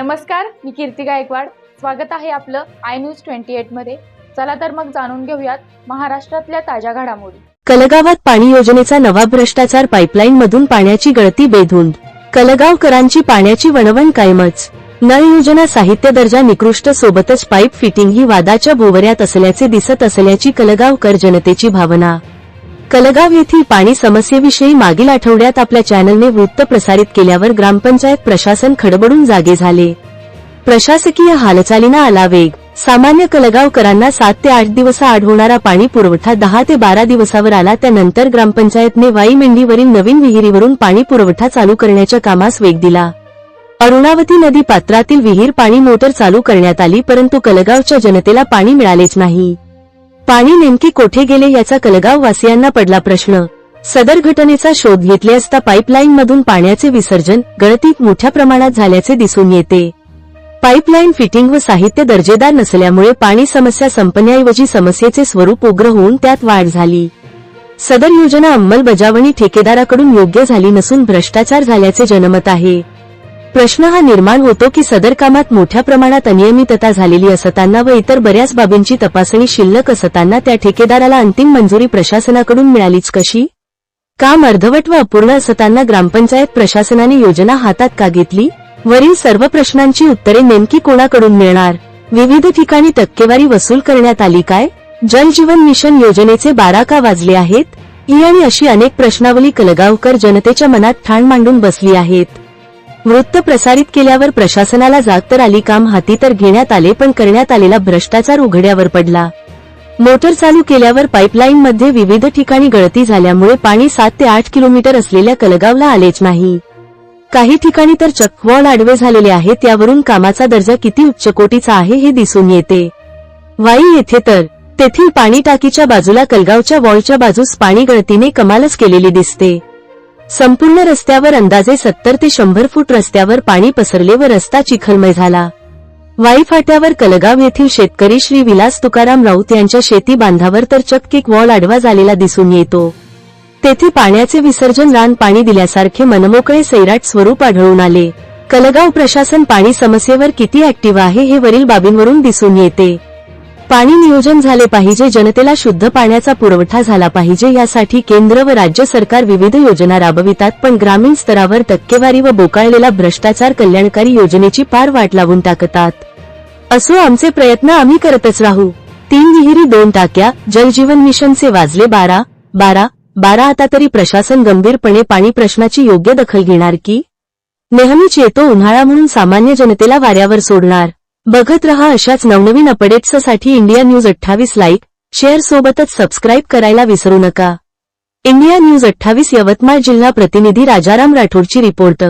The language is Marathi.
नमस्कार मी कीर्ती गायकवाड. स्वागत आहे आपलं आय न्यूज ट्वेंटी एटमध्ये. चला तर मग जाणून घेऊयात महाराष्ट्रातल्या ताज्या घडामोडी. कलगावात पाणी योजनेचा नवा भ्रष्टाचार पाईपलाईन मधून पाण्याची गळती बेधुंद कलगावकरांची पाण्याची वणवण कायमच. नळ योजना साहित्य दर्जा निकृष्ट सोबतच पाईप फिटिंग ही वादाच्या भोवऱ्यात असल्याचे दिसत असल्याची कलगावकर जनतेची भावना. कलगाव येथील पाणी समस्येविषयी मागील आठवड्यात आपल्या चॅनलने वृत्त प्रसारित केल्यावर ग्रामपंचायत प्रशासन खडबडून जागे झाले. प्रशासकीय हालचालींना आला वेग सामान्य कलगावकरांना सात ते आठ दिवस आड होणारा पाणी पुरवठा दहा ते बारा दिवसावर आला त्यानंतर ग्रामपंचायतने वाई मेंढीवरील नवीन विहिरीवरून पाणी पुरवठा चालू करण्याच्या कामास वेग दिला. अरुणावती नदी पात्रातील विहीर पाणी मोटर चालू करण्यात आली परंतु कलगावच्या जनतेला पाणी मिळालेच नाही. पाणी नेमके कोठे गेले याचा कलगाव वासियांना पडला प्रश्न. सदर घटनेचा शोध घेतले असता पाईपलाईन मधून पाण्याचे विसर्जन गळतीत मोठ्या प्रमाणात झाल्याचे दिसून येते. पाईपलाईन फिटिंग व साहित्य दर्जेदार नसल्यामुळे पाणी समस्या संपण्याऐवजी समस्येचे स्वरूप उग्र होऊन त्यात वाढ झाली. सदर योजना अंमलबजावणी ठेकेदाराकडून योग्य झाली नसून भ्रष्टाचार झाल्याचे जनमत आहे. प्रश्न हा निर्माण होतो की सदर कामात मोठ्या प्रमाणात अनियमितता झालेली असताना व इतर बऱ्याच बाबींची तपासणी शिल्लक असताना त्या ठेकेदाराला अंतिम मंजुरी प्रशासनाकडून मिळालीच कशी? काम अर्धवट व अपूर्ण असताना ग्रामपंचायत प्रशासनाने योजना हातात का घेतली? वरील सर्व प्रश्नांची उत्तरे नेमकी कोणाकडून मिळणार? विविध ठिकाणी टक्केवारी वसूल करण्यात आली काय? जल जीवन मिशन योजनेचे बारा का वाजले आहेत? ही आणि अशी अनेक प्रश्नावली कलगावकर जनतेच्या मनात ठाण मांडून बसली आहेत. वृत्त प्रसारित केल्यावर प्रशासनाला जाग तर आली काम हाती तर घेण्यात आले पण करण्यात आलेला भ्रष्टाचार उघड्यावर पडला. मोटर चालू केल्यावर पाईपलाईनमध्ये विविध ठिकाणी गळती झाल्यामुळे पाणी सात ते आठ किलोमीटर असलेल्या कलगावला आलेच नाही. काही ठिकाणी तर चकवॉल आडवे झालेले आहेत त्यावरून कामाचा दर्जा किती उच्चकोटीचा आहे हे दिसून येते. वाई येथे तर तेथील पाणी टाकीच्या बाजूला कलगावच्या वॉलच्या बाजूस पाणी गळतीने कमालच केलेली दिसते. संपूर्ण रस्त्यावर अंदाजे सत्तर ते शंभर फूट रस्त्यावर पाणी पसरले व रस्ता चिखलमय झाला. वाई फाट्यावर कलगाव येथील शेतकरी श्री विलास तुकाराम राऊत यांच्या शेती बांधावर तर चक्क एक वॉल आडवा झालेला दिसून येतो. तेथे पाण्याचे विसर्जन रान पाणी दिल्यासारखे मनमोकळे सैराट स्वरूप आढळून आले. कलगाव प्रशासन पाणी समस्येवर किती ऍक्टिव्ह आहे हे वरील बाबींवरून दिसून येते. पाणी नियोजन झाले पाहिजे जनतेला शुद्ध पाण्याचा पुरवठा झाला पाहिजे यासाठी केंद्र व राज्य सरकार विविध योजना राबवितात पण ग्रामीण स्तरावर टक्केवारी व बोकाळलेला भ्रष्टाचार कल्याणकारी योजनेची पार वाट लावून टाकतात. असो आमचे प्रयत्न आम्ही करतच राहू. तीन विहिरी दोन टाक्या जलजीवन मिशनचे वाजले बारा बारा बारा आता तरी प्रशासन गंभीरपणे पाणी प्रश्नाची योग्य दखल घेणार की? नेहमीच येतो उन्हाळा म्हणून सामान्य जनतेला वाऱ्यावर सोडणार. बघत रहा अशाच नवनवीन अपडेट्ससाठी इंडिया न्यूज अठ्ठावीस लाईक शेअर सोबतच सबस्क्राईब करायला विसरू नका. इंडिया न्यूज अठ्ठावीस यवतमाळ जिल्हा प्रतिनिधी राजाराम राठोडची रिपोर्ट